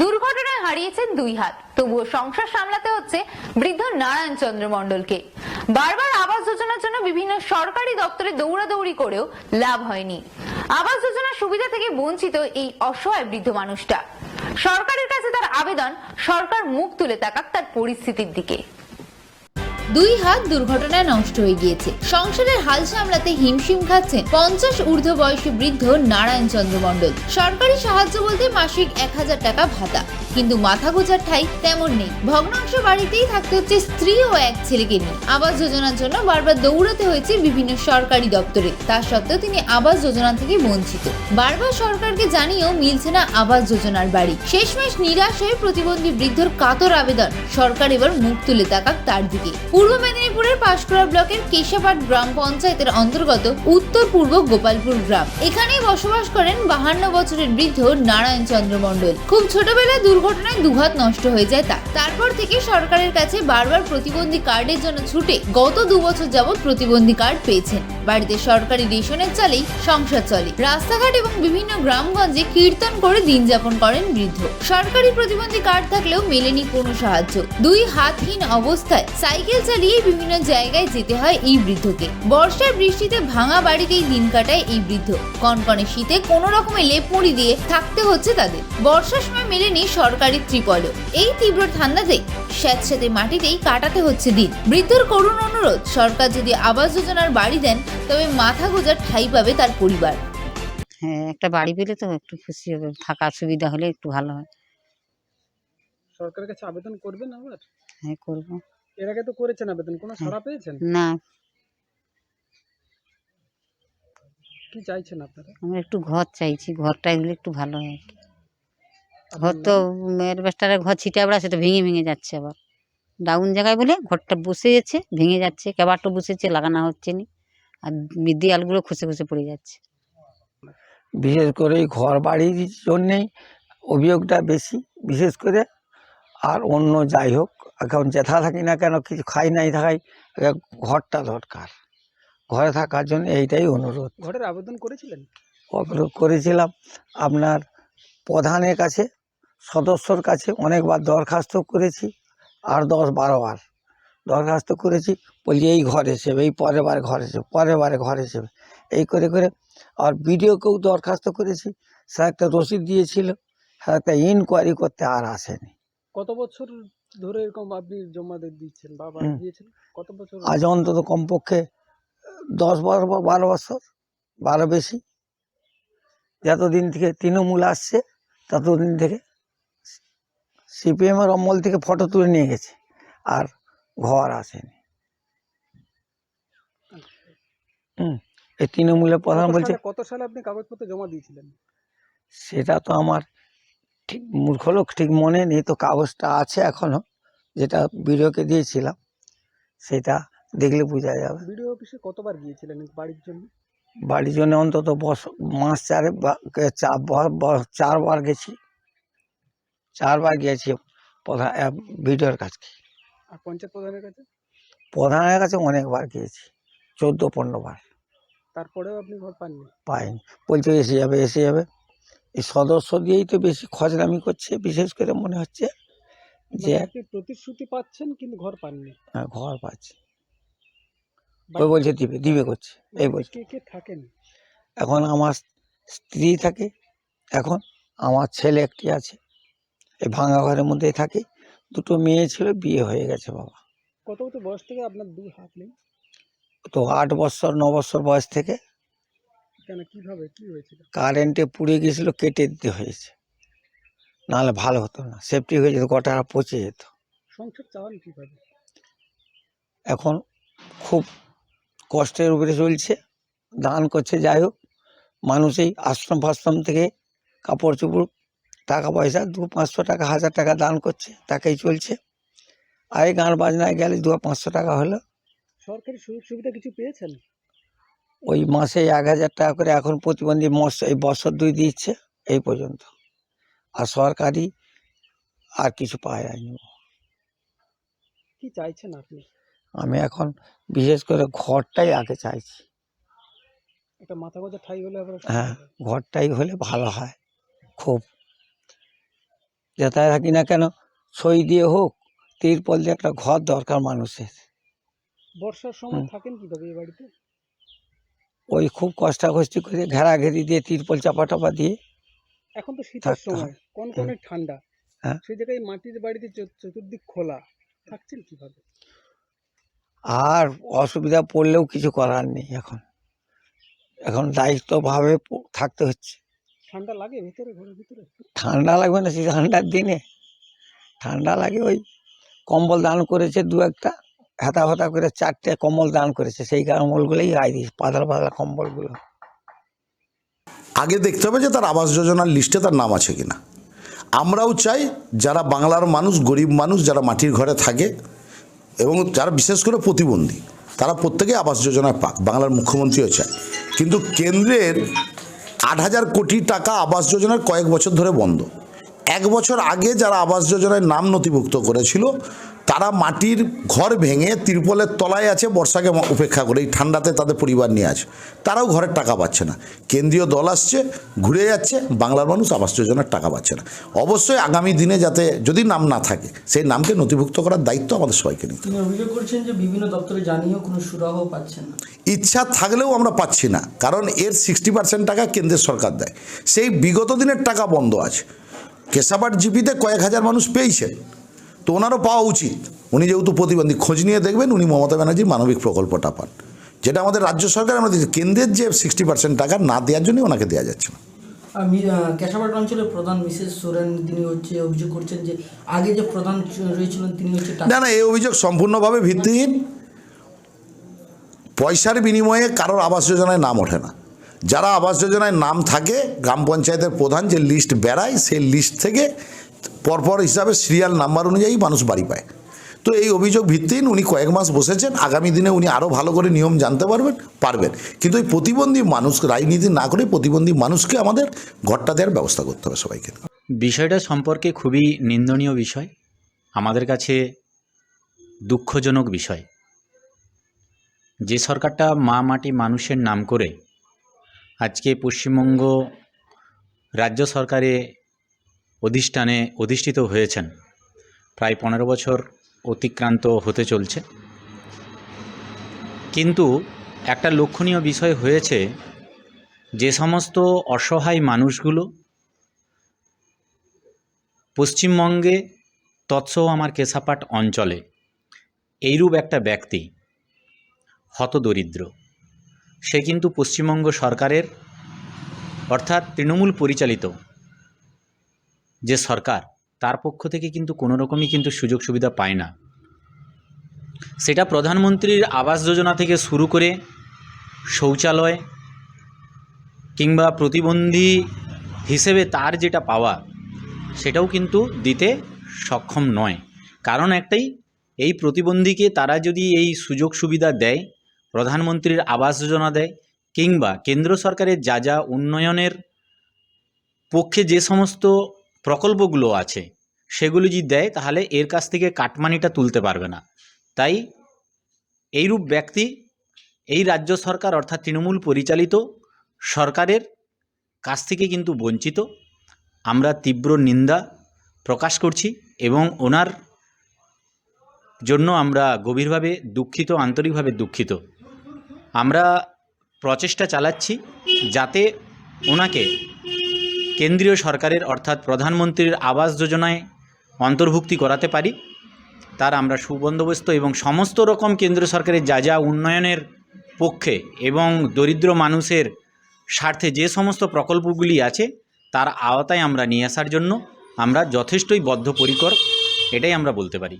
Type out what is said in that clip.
দুর্ঘটনায় হারিয়েছেন দুই হাত। তবুও সংসার সামলাতে হচ্ছে বৃদ্ধ নারায়ণ চন্দ্র মন্ডলকে বারবার আবাস যোজনার জন্য বিভিন্ন সরকারি দপ্তরে দৌড়াদৌড়ি করেও লাভ হয়নি। আবাস যোজনার সুবিধা থেকে বঞ্চিত এই অসহায় বৃদ্ধ মানুষটা। সরকারের কাছে তার আবেদন সরকার মুখ তুলে তাকাক তার পরিস্থিতির দিকে। দুই হাত দুর্ঘটনায় নষ্ট হয়ে গিয়েছে। সংসারের হাল সামলাতে হিমশিম খাচ্ছেন পঞ্চাশ ঊর্ধ্ব বয়সী বৃদ্ধ নারায়ণ চন্দ্র মণ্ডল। সরকারি সাহায্য বলতে মাসিক এক হাজার টাকা ভাতা। কিন্তু মাথা গোজার ঠাই তেমন নেই। ভগ্নাংশ বাড়িতেই থাকতে হচ্ছে স্ত্রী ও এক ছেলেকে নিয়ে। আবাস যোজনার জন্য বারবার দৌড়াতে হয়েছে বিভিন্ন সরকারি দপ্তরে। তা সত্ত্বেও তিনি আবাস যোজনা থেকে বঞ্চিত। বারবার সরকারকে জানিয়েও মিলছে না আবাস যোজনার বাড়ি। শেষমেশ নিরাশ হয়ে প্রতিবন্ধী বৃদ্ধর কাতর আবেদন। সরকার এবার মুখ তুলে তাকাক তার দিকে। পূর্ব মেদিনীপুরের পাঁশকুড়া ব্লকের কেশাপাট গ্রাম পঞ্চায়েতের অন্তর্গত উত্তর পূর্ব গোপালপুর গ্রাম। এখানেই বসবাস করেন বাহান্ন বছরের বৃদ্ধ নারায়ণ চন্দ্র মণ্ডল। খুব ছোটবেলায় দুর্ঘটনায় দুহাত নষ্ট হয়ে যায় তা তারপর থেকে সরকারের কাছে বারবার প্রতিবন্ধী কার্ডের জন্য ছুটে গত দু বছর যাবৎ প্রতিবন্ধী কার্ড পেয়েছেন। বাড়িতে সরকারি রেশনের চালেই সংসার চলে। রাস্তাঘাট এবং বিভিন্ন গ্রামগঞ্জে কীর্তন করে দিন যাপন করেন বৃদ্ধ। সরকারি প্রতিবন্ধী কার্ড থাকলেও মেলেনি কোনো সাহায্য। দুই হাতহীন অবস্থায় সাইকেল চালিয়ে বিভিন্ন জায়গায় যেতে হয় এই বৃদ্ধকে। বর্ষার বৃষ্টিতে ভাঙা বাড়িতেই দিন কাটায় এই বৃদ্ধ। কনকনে শীতে কোনো রকমে লেপ মুড়ি দিয়ে থাকতে হচ্ছে তাদের। বর্ষার সময় মেলেনি সরকারি ত্রিপলও। এই তীব্র ঠান্ডাতে স্যাঁতস্যাঁতে মাটিতেই কাটাতে হচ্ছে দিন। বৃদ্ধর করুণ অনুরোধ সরকার যদি আবাস যোজনার বাড়ি দেন তবে মাথা গোজার ঠাই পাবে তার পরিবার। হ্যাঁ একটা বাড়ি পেলে তো একটু খুশি হবে থাকার সুবিধা হলে একটু ভালো হয়। সরকারের কাছে আবেদন করবেন আবার? হ্যাঁ করব। এর আগে তো করেছেন আবেদন কোনো সাড়া পেয়েছেন? না। কি চাইছেন আপনারা? আমরা একটু ঘর চাইছি ঘরটা হলে একটু ভালো হয়। আর কি। ঘর তো এরবেস্টারের ঘর ছিটা বেড়া সেটা ভেঙে ভেঙে যাচ্ছে আবার। ডাউন জায়গায় বলে ঘরটা বসে যাচ্ছে ভেঙে যাচ্ছে কেবারটা বসেছে লাগানো হচ্ছে না আর দেয়ালগুলো খসে খসে পড়ে যাচ্ছে। বিশেষ করে এই ঘর বাড়ির জন্যেই অভিযোগটা বেশি বিশেষ করে আর অন্য যাই হোক এখন যেথা থাকি না কেন কিছু খাই নাই থাকাই ঘরটা দরকার। ঘরে থাকার জন্য এইটাই অনুরোধ। ঘরের আবেদন করেছিলেন? অনুরোধ করেছিলাম। আপনার প্রধানের কাছে সদস্যর কাছে অনেকবার দরখাস্ত করেছি আর দশ বারো বার দরখাস্ত করেছি। বলছি এই ঘর হিসেবে এই পরের বার ঘর হিসেবে পরের বারে ঘর হিসেবে। এই করে করে আর বিডিওকেও দরখাস্ত করেছি। স্যার একটা রসিদ দিয়েছিল স্যার একটা ইনকোয়ারি করতে আর আসেনি। কত বছর ধরে এরকম আপনি জমা দিচ্ছেন বা বাড়ি হুম। দিয়েছেন? কত বছর? আজ অন্তত কমপক্ষে দশ বারো বা- বারো বছর বারো বেশি। যতদিন থেকে তৃণমূল আসছে ততদিন থেকে সিপিএমের অমল থেকে ফটো তুলে নিয়ে গেছে আর ঘর আসেনি। হুম এই তৃণমূলের প্রধান বলছে কত সালে আপনি কাগজপত্র জমা দিয়েছিলেন? সেটা তো আমার ঠিক মূর্খ লোক ঠিক মনে নেই তো কাগজটা আছে এখনও যেটা বিডিওকে দিয়েছিলাম সেটা দেখলে বোঝা যাবে। বিডিও অফিসে কতবার গিয়েছিলেন বাড়ির জন্য? বাড়ির জন্য অন্তত বস মাস চারে চারবার গেছি। চারবার গিয়েছি প্রধান ভিডিওর কাছে আর পঞ্চায়েত প্রধানের কাছে? প্রধানের কাছে অনেকবার গিয়েছি চোদ্দ পনেরো বার। তারপরেও আপনি ঘর পাননি? পাইনি। বলছে এসে যাবে এসে যাবে। এই সদস্য দিয়েই তো বেশি খজরামি করছে বিশেষ করে মনে হচ্ছে যে প্রতিশ্রুতি পাচ্ছেন কিন্তু ঘর পাননি। হ্যাঁ, ঘর পাচ্ছে। ওই বলছে দিবে দিবে করছে এই বলছে। কে কে থাকেন? এখন আমার স্ত্রী থাকে এখন আমার ছেলে একটি আছে এই ভাঙা ঘরের মধ্যেই থাকে। দুটো মেয়ে ছিল বিয়ে হয়ে গেছে বাবা। কত কত বয়স থেকে আপনার দুই হাত নেই? তো আট বছর ন বছর বয়স থেকে কেন? কীভাবে? কি হয়েছিল? কারেন্টে পুড়ে গেছিল কেটে দিতে হয়েছে। নাহলে ভালো হতো না। সেফটি হয়ে যেত গোটা পচে যেত। সংসার চালান কীভাবে? এখন খুব কষ্টের উপরে চলছে দান করছে যাই হোক। মানুষ এই আশ্রম ফাশ্রম থেকে কাপড় চোপড় টাকা পয়সা দু পাঁচশো টাকা হাজার টাকা দান করছে তাকেই চলছে। আর এই গান বাজনায় গেলে দু পাঁচশো টাকা হলো। সরকারি সুযোগ সুবিধা কিছু পেয়েছেন? ওই মাসে এক হাজার টাকা করে এখন প্রতিবন্ধী মৎস এই বছর দুই দিচ্ছে এই পর্যন্ত। আর সরকারি আর কিছু পাওয়া যায়নি। কি চাইছেন আপনি? আমি এখন বিশেষ করে ঘরটাই আগে চাইছি। একটা মাথা গোজা ঠাই হলে আবার হ্যাঁ ঘরটাই হলে ভালো হয় খুব। যেথায় থাকি না কেন সই দিয়ে হোক তিরপল দিয়ে একটা ঘর দরকার মানুষের। বর্ষার সময়। থাকেন কীভাবে এই বাড়িতে? ওই খুব কষ্টাকষ্টি করে ঘেরাঘেরি দিয়ে তিরপল চাপা টাপা দিয়ে এখন তো শীতের সময় কোন কোন ঠান্ডা। হ্যাঁ। সেই জায়গায় মাটির বাড়িতে চতুর্দিক খোলা থাকছেন কীভাবে? আর অসুবিধা পড়লেও কিছু করার নেই এখন। এখন দায়িত্বভাবে থাকতে হচ্ছে। ঠান্ডা লাগে ভিতরে ঘরের ভিতরে? ঠান্ডা লাগবে না সেই ঠান্ডার দিনে। ঠান্ডা লাগে ওই কম্বল দান করেছে দু একটা। হাতা ফাতা করে চারটে কম্বল দান করেছে, সেই কম্বলগুলোই গায়ে দিয়েছে পাতলা পাতলা কম্বলগুলো। আগে দেখতে হবে যে তার আবাস যোজনার লিস্টে তার নাম আছে কিনা। আমরাও চাই যারা বাংলার মানুষ, গরিব মানুষ, যারা মাটির ঘরে থাকে এবং যারা বিশেষ করে প্রতিবন্ধী, তারা প্রত্যেকে আবাস যোজনায় পাক, বাংলার মুখ্যমন্ত্রীও চায়। কিন্তু কেন্দ্রের আট হাজার কোটি টাকা আবাস যোজনার কয়েক বছর ধরে বন্ধ। এক বছর আগে যারা আবাস যোজনায় নাম নথিভুক্ত করেছিল তারা মাটির ঘর ভেঙে তিরপলের তলায় আছে বর্ষাকে উপেক্ষা করে। এই ঠান্ডাতে তাদের পরিবার নিয়ে আছে তারাও ঘরের টাকা পাচ্ছে না। কেন্দ্রীয় দল আসছে ঘুরে যাচ্ছে বাংলার মানুষ আবাস যোজনার টাকা পাচ্ছে না। অবশ্যই আগামী দিনে যাতে যদি নাম না থাকে সেই নামকে নথিভুক্ত করার দায়িত্ব আমাদের সবাইকে নিতে তিনি অভিযোগ করছেন যে বিভিন্ন দপ্তরে জানিয়েও কোনো সুরাহ পাচ্ছেন না। ইচ্ছা থাকলেও আমরা পাচ্ছি না কারণ এর সিক্সটি পার্সেন্ট টাকা কেন্দ্রের সরকার দেয়। সেই বিগত দিনের টাকা বন্ধ আছে। কেশাবাট জিপিতে কয়েক হাজার মানুষ পেয়েছেন। তো ওনারও পাওয়া উচিত। উনি যেহেতু প্রতিবন্ধী খোঁজ নিয়ে দেখবেন উনি মমতা ব্যানার্জির মানবিক প্রকল্পটা পান। যেটা আমাদের রাজ্য সরকার আমরা দিচ্ছি কেন্দ্রের যে সিক্সটি পার্সেন্ট টাকা না দেওয়ার জন্যই ওনাকে দেওয়া যাচ্ছে না। কেশাপাট অঞ্চলের প্রধান মিসেস সোরেন তিনি হচ্ছে অভিযোগ করছেন যে আগে যে প্রধান রয়েছিলেন তিনি হচ্ছে না না এই অভিযোগ সম্পূর্ণভাবে ভিত্তিহীন। পয়সার বিনিময়ে কারোর আবাস যোজনায় নাম ওঠে না। যারা আবাস যোজনায় নাম থাকে গ্রাম পঞ্চায়েতের প্রধান যে লিস্ট বেড়ায় সেই লিস্ট থেকে পরপর হিসাবে সিরিয়াল নাম্বার অনুযায়ী মানুষ বাড়ি পায়। তো এই অভিযোগ ভিত্তিহীন উনি কয়েক মাস বসেছেন, আগামী দিনে উনি আরও ভালো করে নিয়ম জানতে পারবেন পারবেন। কিন্তু এই প্রতিবন্ধী মানুষ, রাজনীতি না করে প্রতিবন্ধী মানুষকে আমাদের ঘরটা দেওয়ার ব্যবস্থা করতে হবে সবাইকে। বিষয়টা সম্পর্কে খুবই নিন্দনীয় বিষয়, আমাদের কাছে দুঃখজনক বিষয়। যে সরকারটা মা মাটি মানুষের নাম করে আজকে পশ্চিমবঙ্গ রাজ্য সরকারে অধিষ্ঠানে অধিষ্ঠিত হয়েছেন। প্রায় পনেরো বছর অতিক্রান্ত হতে চলছে। কিন্তু একটা লক্ষণীয় বিষয় হয়েছে, যে সমস্ত অসহায় মানুষগুলো পশ্চিমবঙ্গে তৎসহ আমার কেশাপাট অঞ্চলে এইরূপ একটা ব্যক্তি, হতদরিদ্র। সে কিন্তু পশ্চিমবঙ্গ সরকারের, অর্থাৎ তৃণমূল পরিচালিত যে সরকার তার পক্ষ থেকে কিন্তু কোনো রকমই কিন্তু সুযোগ সুবিধা পায় না। সেটা প্রধানমন্ত্রীর আবাস যোজনা থেকে শুরু করে শৌচালয় কিংবা প্রতিবন্ধী হিসেবে তার যেটা পাওয়া, সেটাও কিন্তু দিতে সক্ষম নয়। কারণ একটাই, এই প্রতিবন্ধীকে তারা যদি এই সুযোগ সুবিধা দেয়, প্রধানমন্ত্রীর আবাস যোজনা দেয় কিংবা কেন্দ্র সরকারের যা যা উন্নয়নের পক্ষে যে সমস্ত প্রকল্পগুলো আছে, সেগুলো যদি দেয়, তাহলে এর কাছ থেকে কাটমানিটা তুলতে পারবে না। তাই এইরূপ ব্যক্তি এই রাজ্য সরকার অর্থাৎ তৃণমূল পরিচালিত সরকারের কাছ থেকে কিন্তু বঞ্চিত। আমরা তীব্র নিন্দা প্রকাশ করছি এবং ওনার জন্য আমরা গভীরভাবে দুঃখিত, আন্তরিকভাবে দুঃখিত। আমরা প্রচেষ্টা চালাচ্ছি যাতে ওনাকে কেন্দ্রীয় সরকারের অর্থাৎ প্রধানমন্ত্রীর আবাস যোজনায় অন্তর্ভুক্তি করাতে পারি। তার আমরা সুবন্দোবস্ত এবং সমস্ত রকম কেন্দ্র সরকারের যা যা উন্নয়নের পক্ষে এবং দরিদ্র মানুষের স্বার্থে যে সমস্ত প্রকল্পগুলি আছে, তার আওতায় আমরা নিয়ে আসার জন্য আমরা যথেষ্টই বদ্ধপরিকর, এটাই আমরা বলতে পারি।